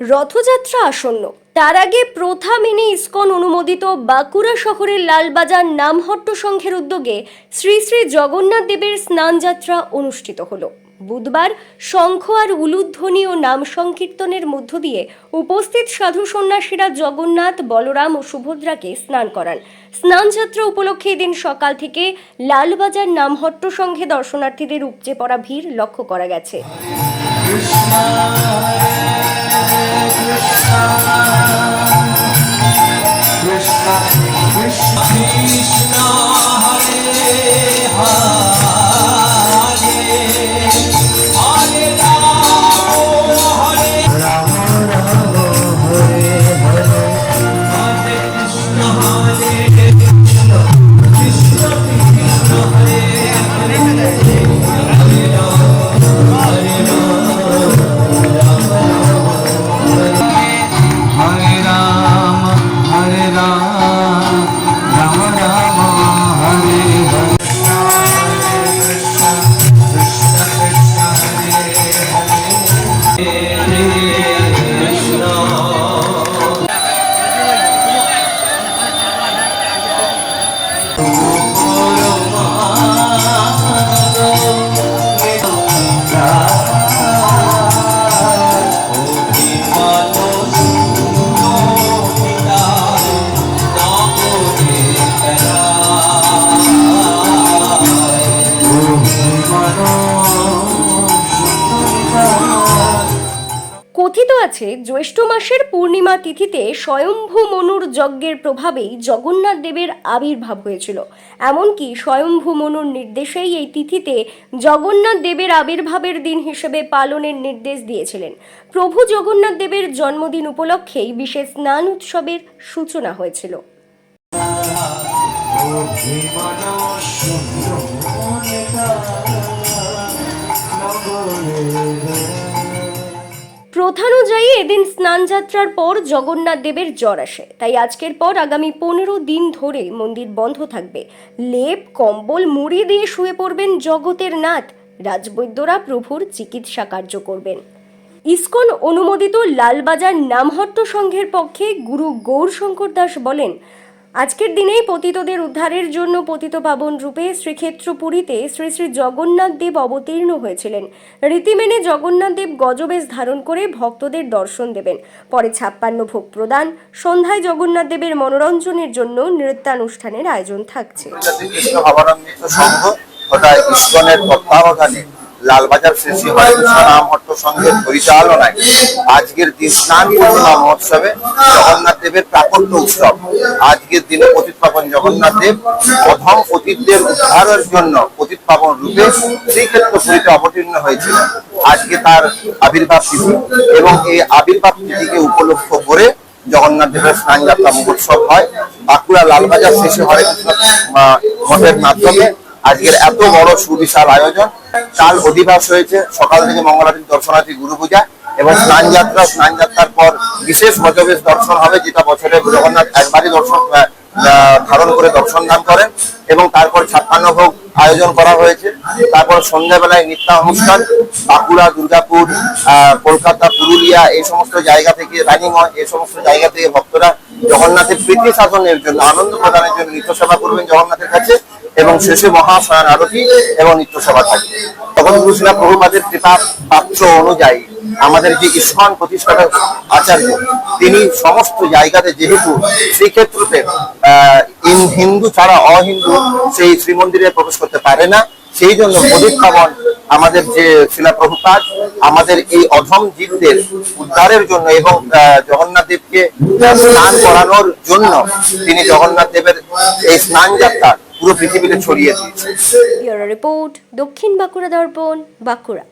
রথযাত্রা আসন্ন। তার আগে প্রথা মেনে ইস্কন অনুমোদিত বাঁকুড়া শহরের লালবাজার নামহট্ট সংঘের উদ্যোগে শ্রী শ্রী জগন্নাথ দেবের স্নানযাত্রা অনুষ্ঠিত হলো। বুধবার শঙ্খ আর উলুধ্বনি ও নাম সংকীর্তনের মধ্য দিয়ে উপস্থিত সাধু সন্ন্যাসীরা জগন্নাথ, বলরাম ও সুভদ্রাকে স্নান করান। স্নানযাত্রা উপলক্ষে এদিন সকাল থেকে লালবাজার নামহট্ট সংঘে দর্শনার্থীদের উপচে পড়া ভিড় লক্ষ্য করা গেছে। Krishna আছে, জ্যৈষ্ঠ মাসের পূর্ণিমা তিথিতে স্বয়ম্ভু মনুর যজ্ঞের প্রভাবেই জগন্নাথ দেবের আবির্ভাব হয়েছিল। এমনকি স্বয়ম্ভু মনুর নির্দেশেই এই তিথিতে জগন্নাথ দেবের আবির্ভাবের দিন হিসেবে পালনের নির্দেশ দিয়েছিলেন। প্রভু জগন্নাথ দেবের জন্মদিন উপলক্ষেই বিশেষ স্নান উৎসবের সূচনা হয়েছিল। প্রথানুযায়ী এদিন স্নানযাত্রার পর জগন্নাথ দেবের জ্বর আসে। তাই আজকের পর আগামী পনেরো দিন ধরে মন্দির বন্ধ থাকবে। লেপ, কম্বল, মুড়ি দিয়ে শুয়ে পড়বেন জগতের নাথ। রাজবৈদ্যরা প্রভুর চিকিৎসা কার্য করবেন। ইসকন অনুমোদিত লালবাজার নামহট্ট সংঘের পক্ষে গুরু গৌরশঙ্কর দাস বলেন আজকের দিনেই পতিতদের উদ্ধারের জন্য পতিত পাবন রূপে শ্রীক্ষেত্র পুরীতে শ্রী শ্রী জগন্নাথ দেব অবতীর্ণ হয়েছিলেন। রীতি মেনে জগন্নাথ দেব গজবেশ ধারণ করে ভক্তদের দর্শন দেবেন। পরে ছাপ্পান্ন ভোগ প্রদান, সন্ধ্যায় জগন্নাথ দেবের মনোরঞ্জনের জন্য নৃত্যানুষ্ঠানের আয়োজন থাকছে। লালবাজার শ্রী শ্রী হরেকৃষ্ণ নামহট্ট সংঘের পরিচালনায় আজকের দিন স্নান পূর্ণিমা মহোৎসবে জগন্নাথ দেবের প্রাকট্য উৎসব। আজকের দিনে পতিত পাবন জগন্নাথ দেব প্রথম পতিতদের উদ্ধারের জন্য পতিত পাবন রূপে শ্রীক্ষেত্র পুরীতে অবতীর্ণ হয়েছিল। আজকে তার আবির্ভাব তিথি এবং এই আবির্ভাব তিথিকে উপলক্ষ করে জগন্নাথ দেবের স্নান যাত্রা মহোৎসব হয়। বাঁকুড়া লালবাজার শেষে হরে মঠের মাধ্যমে আজকের এত বড় সুবিশাল আয়োজন। কাল অধিবাস হয়েছে। সকাল থেকে মঙ্গলারী দর্শনার্থী গুরু পূজা এবং স্নান যাত্রা। স্নান যাত্রার পর বিশেষ মজবেশ দর্শন হবে, যেটা বছরে জগন্নাথ একবারই দর্শন ধারণ করে দর্শন দান করেন। এবং তারপর ছাপ্পান্ন ভোগ আয়োজন করা হয়েছে। তারপর সন্ধ্যাবেলায় নৃত্য অনুষ্ঠান বাঁকুড়া, দুর্গাপুর কলকাতা, পুরুলিয়া, এই সমস্ত জায়গা থেকে রানীময় এই সমস্ত জায়গা থেকে ভক্তরা জগন্নাথের প্রীতি সাধনের জন্য, আনন্দ প্রদানের জন্য নিত্য সেবা করবেন জগন্নাথের কাছে। এবং শেষে মহাশয়ন আরতি এবং নিত্য সেবা থাকবে তখন গুরুশিলা প্রভুপাদের কৃপা পাত্র অনুযায়ী আমাদের যে ইস্কন প্রতিষ্ঠাতা আচার্য, তিনি সমস্ত জায়গাতে যেহেতু শ্রীক্ষেত্রতে হিন্দু ছাড়া অহিন্দু সেই শ্রীমন্দিরে প্রবেশ করতে পারে না, সেই জন্য প্রদীপ পাবন আমাদের যে শিলা প্রভুপাত আমাদের এই অধম জীবদের উদ্ধারের জন্য এবং জগন্নাথ দেবকে স্নান করানোর জন্য তিনি জগন্নাথ দেবের এই স্নান যাত্রা পুরো পৃথিবীতে ছড়িয়ে দিয়েছে। রিপোর্ট দক্ষিণ বাঁকুড়া দর্পণ বাঁকুড়া।